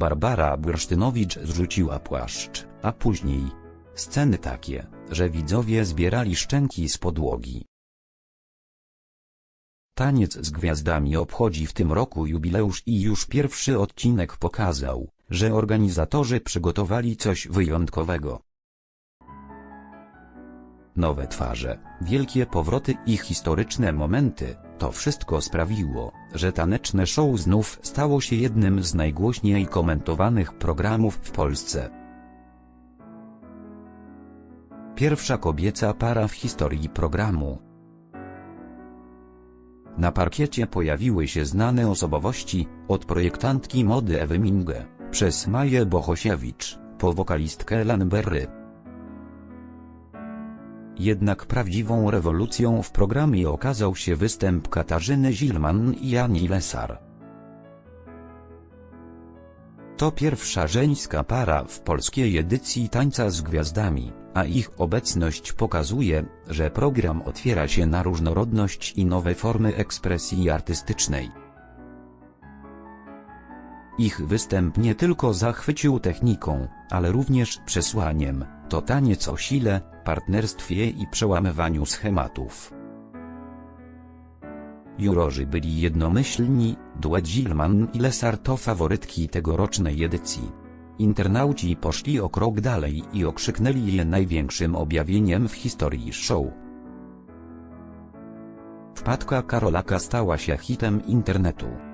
Barbara Bursztynowicz zrzuciła płaszcz, a później... Sceny takie, że widzowie zbierali szczęki z podłogi. Taniec z gwiazdami obchodzi w tym roku jubileusz i już pierwszy odcinek pokazał, że organizatorzy przygotowali coś wyjątkowego. Nowe twarze, wielkie powroty i historyczne momenty, to wszystko sprawiło, że taneczne show znów stało się jednym z najgłośniej komentowanych programów w Polsce. Pierwsza kobieca para w historii programu. Na parkiecie pojawiły się znane osobowości, od projektantki mody Ewy Minge, przez Maję Bohosiewicz, po wokalistkę Lanberry. Jednak prawdziwą rewolucją w programie okazał się występ Katarzyny Zilman i Jani Lesar. To pierwsza żeńska para w polskiej edycji Tańca z Gwiazdami, a ich obecność pokazuje, że program otwiera się na różnorodność i nowe formy ekspresji artystycznej. Ich występ nie tylko zachwycił techniką, ale również przesłaniem, to taniec o sile, partnerstwie i przełamywaniu schematów. Jurorzy byli jednomyślni, duet Zilman i Lesar to faworytki tegorocznej edycji. Internauci poszli o krok dalej i okrzyknęli je największym objawieniem w historii show. Wpadka Karolaka stała się hitem internetu.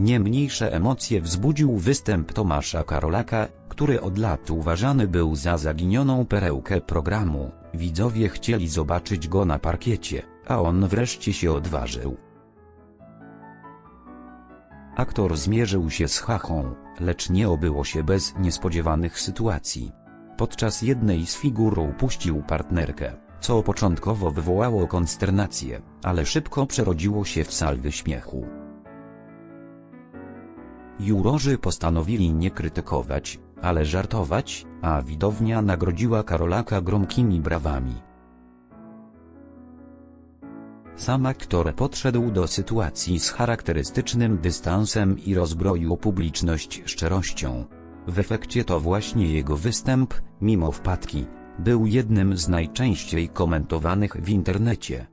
Nie mniejsze emocje wzbudził występ Tomasza Karolaka, który od lat uważany był za zaginioną perełkę programu. Widzowie chcieli zobaczyć go na parkiecie, a on wreszcie się odważył. Aktor zmierzył się z Hachą, lecz nie obyło się bez niespodziewanych sytuacji. Podczas jednej z figur upuścił partnerkę, co początkowo wywołało konsternację, ale szybko przerodziło się w salwy śmiechu. Jurorzy postanowili nie krytykować, ale żartować, a widownia nagrodziła Karolaka gromkimi brawami. Sam aktor podszedł do sytuacji z charakterystycznym dystansem i rozbroił publiczność szczerością. W efekcie to właśnie jego występ, mimo wpadki, był jednym z najczęściej komentowanych w internecie.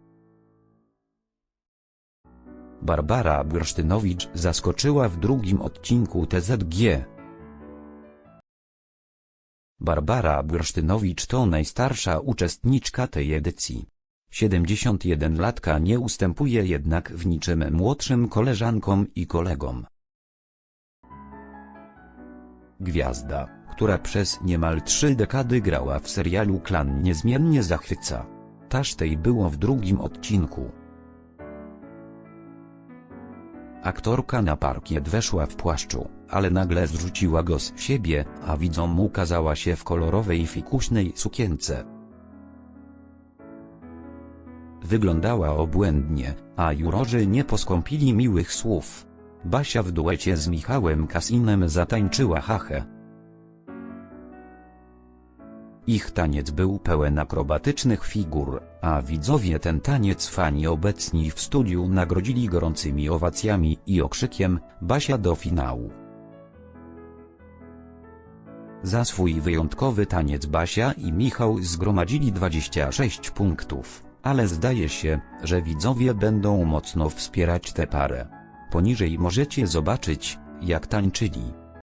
Barbara Bursztynowicz zaskoczyła w drugim odcinku TZG. Barbara Bursztynowicz to najstarsza uczestniczka tej edycji. 71-latka nie ustępuje jednak w niczym młodszym koleżankom i kolegom. Gwiazda, która przez niemal trzy dekady grała w serialu Klan niezmiennie zachwyca. Taż tej było w drugim odcinku. Aktorka na parkiet weszła w płaszczu, ale nagle zrzuciła go z siebie, a widzom ukazała się w kolorowej fikuśnej sukience. Wyglądała obłędnie, a jurorzy nie poskąpili miłych słów. Basia w duecie z Michałem Kasinem zatańczyła hachę. Ich taniec był pełen akrobatycznych figur, a widzowie ten taniec fani obecni w studiu nagrodzili gorącymi owacjami i okrzykiem Basia do finału. Za swój wyjątkowy taniec Basia i Michał zgromadzili 26 punktów, ale zdaje się, że widzowie będą mocno wspierać tę parę. Poniżej możecie zobaczyć, jak tańczyli.